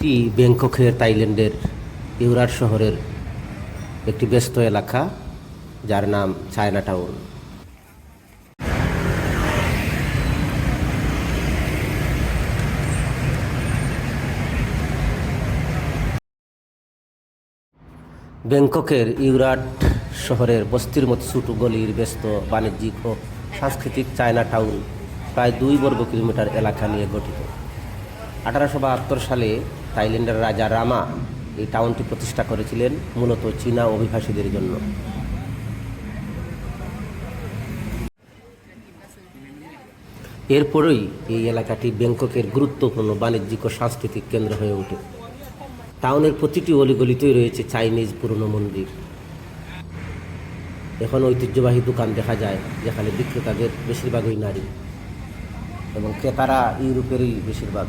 এটি ব্যাংককের থাইল্যান্ডের ইউরার শহরের একটি ব্যস্ত এলাকা, যার নাম চায়না টাউন ব্যাংককের ইউরাট শহরের বস্তির মতো ছোটো গলির ব্যস্ত বাণিজ্যিক ও সাংস্কৃতিক চায়না টাউন প্রায় দুই বর্গ কিলোমিটার এলাকা নিয়ে গঠিত। আঠারোশো বাহাত্তর সালে থাইল্যান্ডের রাজা রামা এই টাউনটি প্রতিষ্ঠা করেছিলেন মূলত চীনা অভিবাসীদের জন্য। এরপরেই এই এলাকাটি ব্যাংককের গুরুত্বপূর্ণ বাণিজ্যিক ও সাংস্কৃতিক কেন্দ্র হয়ে ওঠে। টাউনের প্রতিটি অলিগলিতেই রয়েছে চাইনিজ পুরনো মন্দির। এখন ঐতিহ্যবাহী দোকান দেখা যায়, যেখানে বিক্রেতাদের বেশিরভাগই নারী এবং ক্রেতারা ইউরোপেরই বেশিরভাগ।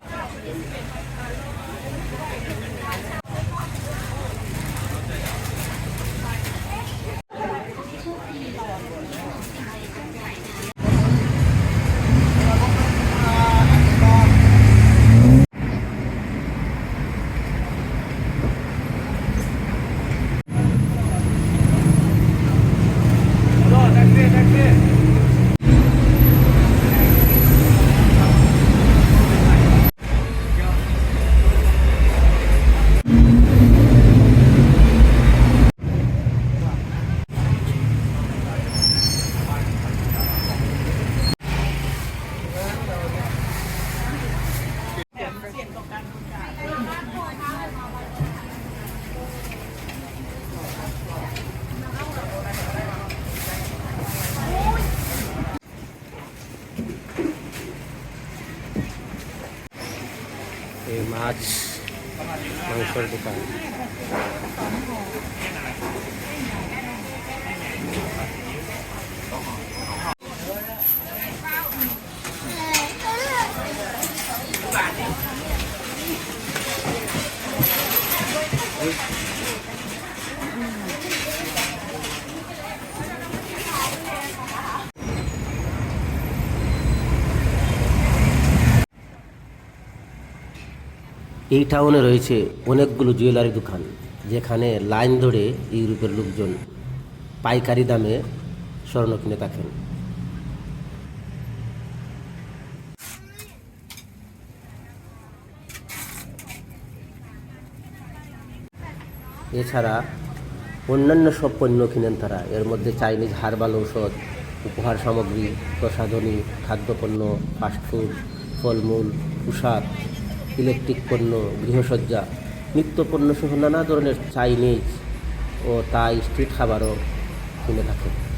মাছ মাংসের দোকান এই টাউনে রয়েছে অনেকগুলো জুয়েলারি দোকান, যেখানে লাইন ধরে ইউরোপের লোকজন পাইকারি দামে স্বর্ণ কিনে থাকেন। এছাড়া অন্যান্য সব পণ্য কিনেন তারা। এর মধ্যে চাইনিজ হার্বাল ঔষধ, উপহার সামগ্রী, প্রসাধনী, খাদ্যপণ্য ফাস্টফুড ফলমূল, পোশাক ইলেকট্রিক পণ্য গৃহসজ্জা নিত্যপণ্য সহ নানা ধরনের চাইনিজ ও তাই স্ট্রিট খাবারও কিনে থাকে